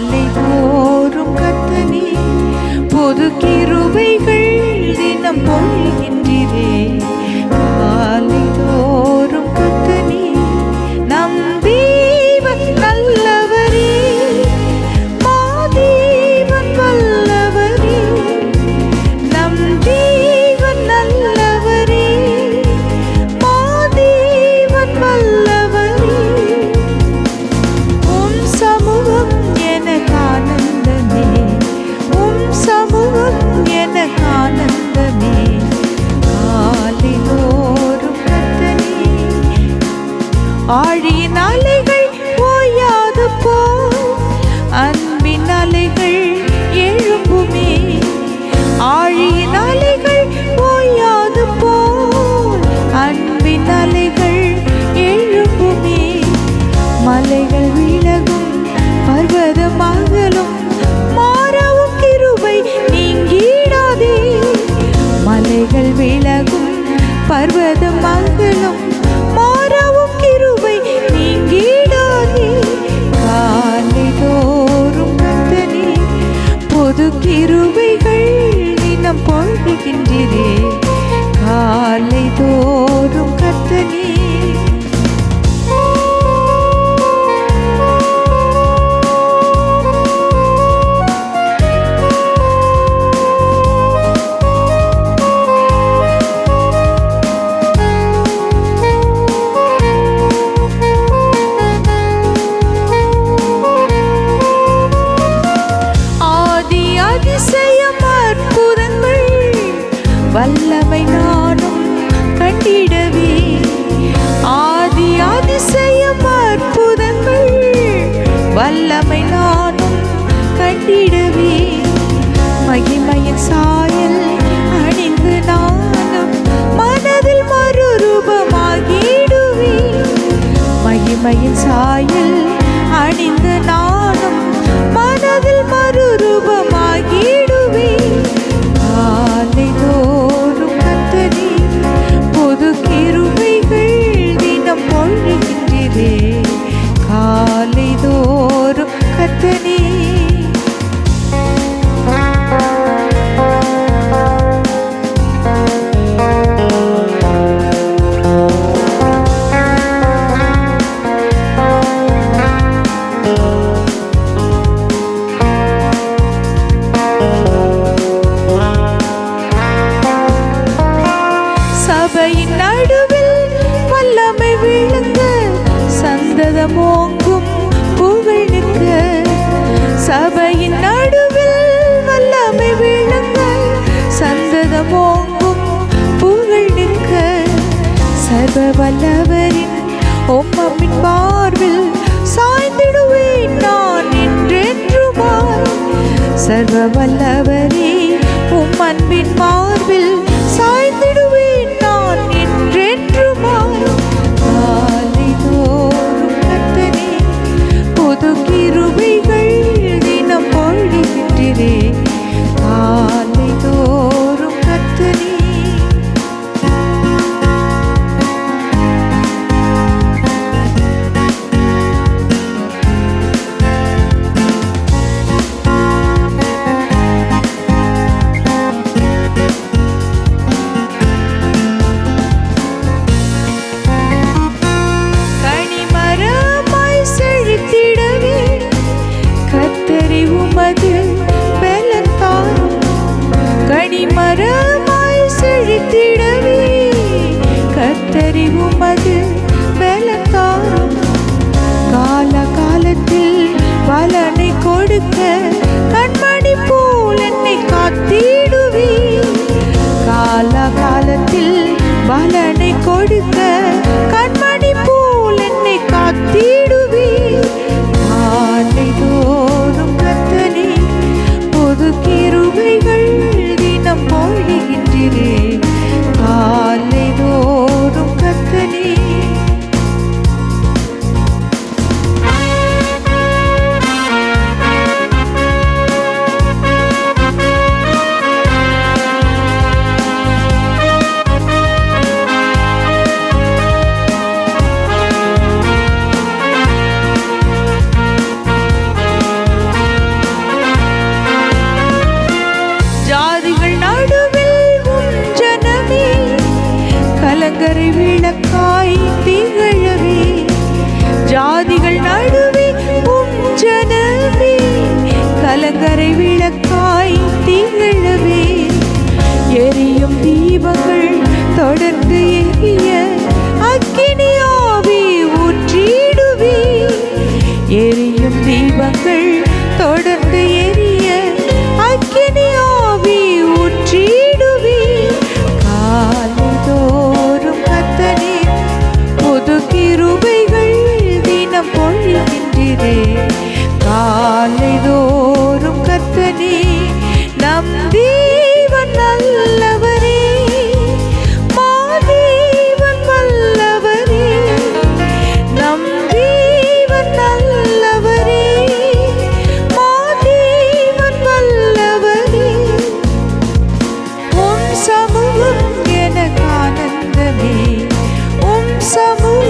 காலை தோறும் கத்தனே பொது கிருபைகள் தினம் பொழிகின்றீரே மலைகள் விலகும் பர்வதம் அகலும் மாறவும் கிருபை நீங்கிடாதே. மலைகள் விலகும் பர்வதம் அகலும் மாறவும் கிருபை நீங்கிடாதே. காலை தோறும் கத்தனே பொது கிருபைகள் தினம் பொழுகின்றே காலை தோறும் கத்தனே வல்லமை நானும் கண்டிடவே. ஆதி அதிசயம் அற்புதங்கள் வல்லமை நானும் கண்டிடவே. மகிமையின் சாயல் அணிந்து நானும் மனதில் மறுரூபமாகிடுவே. மகிமையின் சாயல் அணிந்து நானும் மனதில் மறுரூபமாகிடுவே. சந்ததமோங்கும் புகழ் நிற்க. சபையின் நடுவில் வல்லமை விளங்க சந்ததமோங்கும் புகழ் நிற்க. சர்வ வல்லவரின் ஒம்மமின் பார்வில் சாய்ந்திடுவேன் நான் என்றென்றுமாய். சர்வ வல்லவரே உம் அன்பின் மரமாய் செழித்திடவே. கத்தரி உமது பலத்தாம் கால காலத்தில் பலனை கொடுக்க nossa música.